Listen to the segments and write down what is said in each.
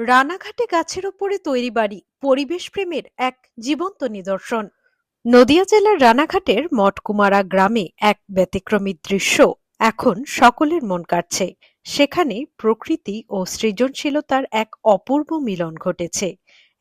রানাঘাটে গাছের ওপরে তৈরি বাড়ি পরিবেশ প্রেমের এক জীবন্ত নিদর্শন। নদিয়া জেলার রানাঘাটের মঠকুমারা গ্রামে এক ব্যতিক্রমী দৃশ্য এখন সকলের মন কাটছে সেখানে প্রকৃতি ও সৃজনশীলতার এক অপূর্ব মিলন ঘটেছে।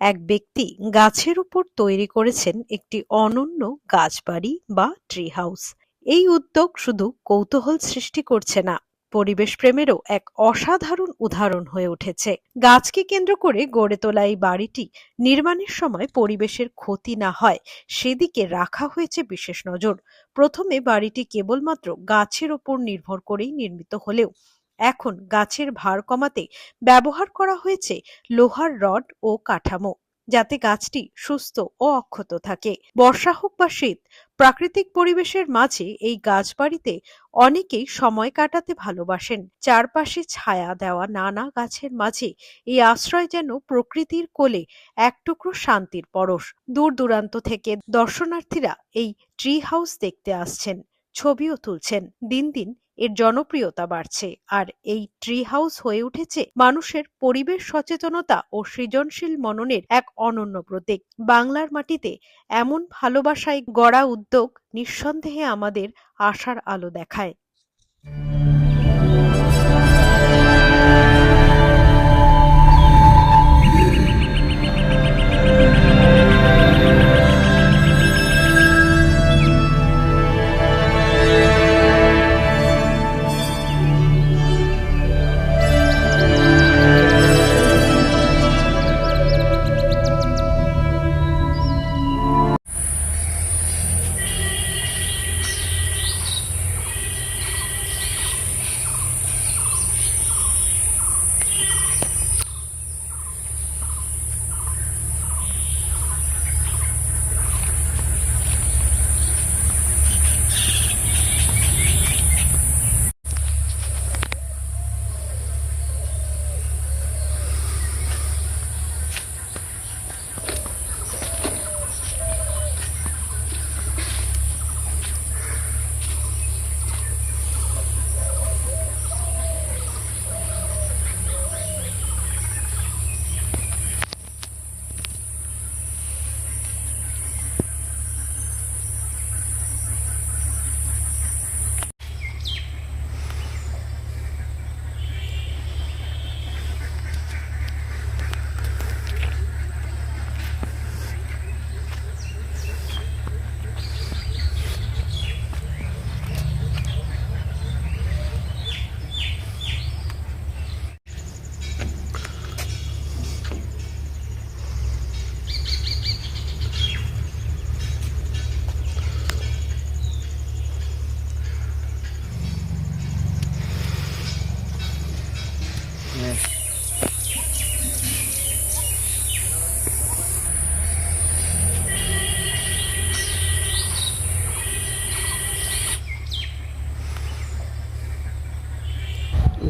এক ব্যক্তি গাছের উপর তৈরি করেছেন একটি অনন্য গাছবাড়ি বা ট্রি হাউস। এই উদ্যোগ শুধু কৌতূহল সৃষ্টি করছে না পরিবেশ প্রেমেরও এক অসাধারণ উদাহরণ হয়ে উঠেছে। গাছকে কেন্দ্র করে গড়ে তোলা এই বাড়িটি নির্মাণের সময় পরিবেশের ক্ষতি না হয়, সেদিকে রাখা হয়েছে বিশেষ নজর। প্রথমে বাড়িটি কেবলমাত্র গাছের ওপর নির্ভর করেই নির্মিত হলেও, এখন গাছের ভার কমাতে ব্যবহার করা হয়েছে লোহার রড ও কাঠামো। যাতে গাছটি সুস্থ ও অক্ষত থাকে। বর্ষা হোক বা শীত, প্রাকৃতিক পরিবেশের মাঝে এই গাছবাড়িতে অনেকেই সময় কাটাতে ভালোবাসেন। চারপাশে ছায়া দেওয়া নানা গাছের মাঝে এই আশ্রয় যেন প্রকৃতির কোলে এক টুকরো শান্তির পরশ। দূর দূরান্ত থেকে দর্শনার্থীরা এই ট্রি হাউস দেখতে আসছেন। ছবিও তুলছেন। দিন দিন এর জনপ্রিয়তা বাড়ছে আর এই ট্রি হাউস হয়ে উঠেছে মানুষের পরিবেশ সচেতনতা ও সৃজনশীল মননের এক অনন্য প্রতীক। বাংলার মাটিতে এমন ভালোবাসায় গড়া উদ্যোগ নিঃসন্দেহে আমাদের আশার আলো দেখায়।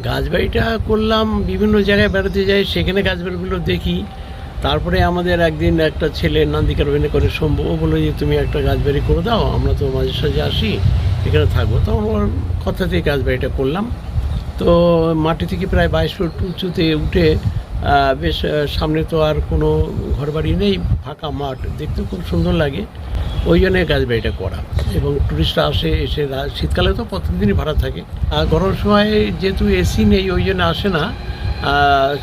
গাছবাড়িটা করলাম, বিভিন্ন জায়গায় বেড়াতে যাই, সেখানে গাছবাড়িগুলো দেখি। তারপরে আমাদের একদিন একটা ছেলে নান্দিকার বেনে করে সম্ভব ও বলল যে, তুমি একটা গাছবাড়ি করে দাও, আমরা তো মাঝে সাঝে আসি, এখানে থাকব। তো আমার কথাতেই গাছবাড়িটা করলাম। তো মাটি থেকে প্রায় বাইশ ফুট উঁচুতে উঠে বেশ সামনে তো আর কোনো ঘরবাড়ি নেই, ফাঁকা মাঠ দেখতে খুব সুন্দর লাগে। ওই জন্য গাছবাড়িটা করা। এবং টুরিস্টরা আসে, এসে শীতকালে তো প্রতিদিনই ভাড়া থাকে। আর গরমের সময় যেহেতু এসি নেই, ওই জন্য আসে না।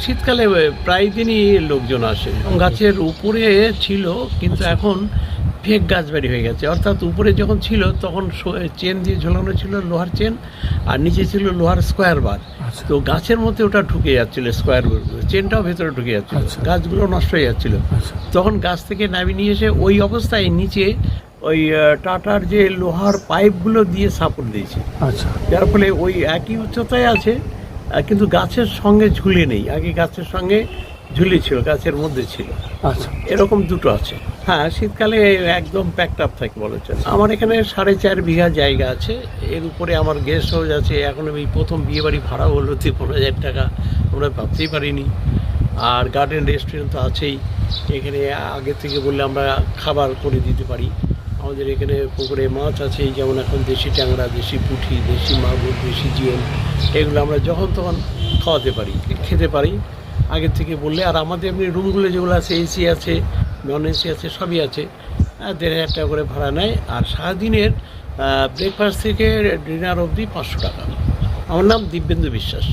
শীতকালে প্রায় দিনই লোকজন আসে গাছের উপরে ছিল কিন্তু এখন ফেক গাছবাড়ি হয়ে গেছে। অর্থাৎ উপরে যখন ছিল তখন চেন দিয়ে ঝোলানো ছিল লোহার চেন আর নিচে ছিল লোহার স্কোয়ার বার। তো গাছের মধ্যে ওটা ঢুকে যাচ্ছিল স্কোয়ার চেনটাও ভেতরে ঢুকে যাচ্ছিল। আচ্ছা। গাছগুলো নষ্ট হয়ে যাচ্ছিল। আচ্ছা। তখন গাছ থেকে নামিয়ে নিয়ে এসে ওই অবস্থায় নিচে ওই টাটার যে লোহার পাইপগুলো দিয়ে সাপোর্ট দিয়েছে। আচ্ছা। যার ফলে ওই একই উচ্চতায় আছে কিন্তু গাছের সঙ্গে ঝুলে নেই। আগে গাছের সঙ্গে ঝুলে ছিল গাছের মধ্যে ছিল। আচ্ছা। এরকম দুটো আছে। হ্যাঁ শীতকালে একদম প্যাকড আপ থাকে বলা চলে। আমার এখানে সাড়ে চার বিঘা জায়গা আছে। এর উপরে আমার গেস্ট হাউস আছে। এখন এই প্রথম বিয়ে বাড়ি ভাড়া হলো তিপ্পান্ন হাজার টাকা। আমরা ভাবতেই পারিনি। আর গার্ডেন রেস্টুরেন্ট তো আছেই। এখানে আগে থেকে বললে আমরা খাবার করে দিতে পারি। আমাদের এখানে পুকুরে মাছ আছে যেমন এখন দেশি ট্যাংরা, দেশি পুঁটি, দেশি মাগুর, দেশি জিওল এগুলো আমরা যখন তখন খাওয়াতে পারি, খেতে পারি। আগের থেকে বললে, আর আমাদের এমনি রুমগুলো যেগুলো আছে এসি আছে নন এসি আছে, সবই আছে। দেড় হাজার টাকা করে ভাড়া নেয়, আর সারাদিনের ব্রেকফাস্ট থেকে ডিনার অবধি পাঁচশো টাকা। আমার নাম দিব্যেন্দু বিশ্বাস।